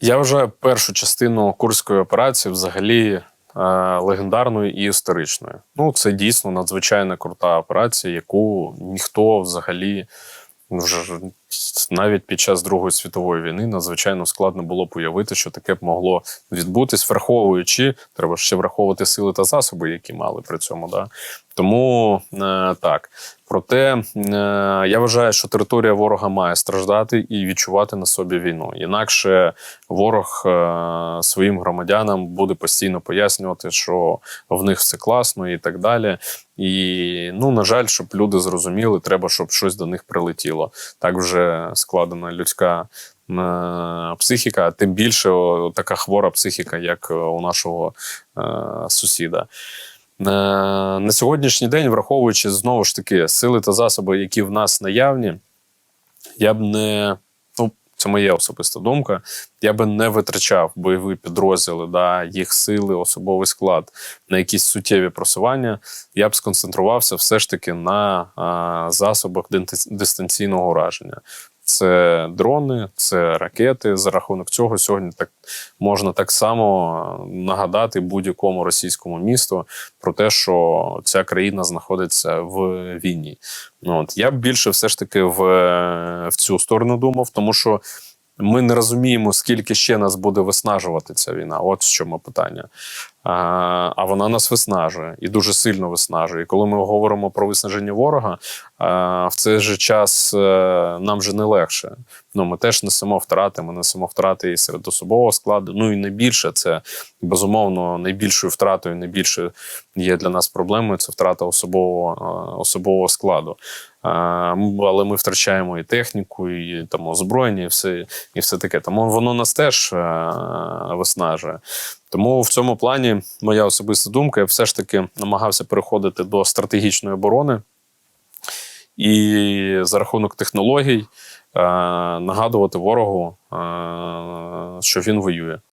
Я вже першу частину курської операції взагалі е, легендарною і історичною. Ну, це дійсно надзвичайно крута операція, яку ніхто взагалі вже навіть під час Другої світової війни надзвичайно складно було б уявити, що таке б могло відбутись, враховуючи, треба ще враховувати сили та засоби, які мали при цьому. Да? Тому е, так. Проте е, я вважаю, що територія ворога має страждати і відчувати на собі війну. Інакше ворог е, своїм громадянам буде постійно пояснювати, що в них все класно і так далі. І ну, на жаль, щоб люди зрозуміли, треба, щоб щось до них прилетіло. Так вже складена людська е, психіка, тим більше така хвора психіка, як е, у нашого е, сусіда. На сьогоднішній день, враховуючи знову ж таки сили та засоби, які в нас наявні, я б не. Це моя особиста думка. Я би не витрачав бойові підрозділи, да, їх сили, особовий склад на якісь суттєві просування. Я б сконцентрувався все ж таки на а, засобах дистанційного ураження. Це дрони, це ракети. За рахунок цього сьогодні так можна так само нагадати будь-якому російському місту про те, що ця країна знаходиться в війні. Ну от я б більше все ж таки в, в цю сторону думав, тому що ми не розуміємо, скільки ще нас буде виснажувати ця війна. От в чому питання. А, вона нас виснажує і дуже сильно виснажує. І коли ми говоримо про виснаження ворога, а, в цей же час е, нам вже не легше. Ну, ми теж несемо втрати, ми несемо втрати і серед особового складу. Ну і найбільше це безумовно найбільшою втратою, найбільше є для нас проблемою. Це втрата особового, е, особового складу. Але ми втрачаємо і техніку, і там озброєння, і все, і все таке. Тому воно нас теж е, виснажує. Тому в цьому плані моя особиста думка, я все ж таки намагався переходити до стратегічної оборони і за рахунок технологій е, нагадувати ворогу, е, що він воює.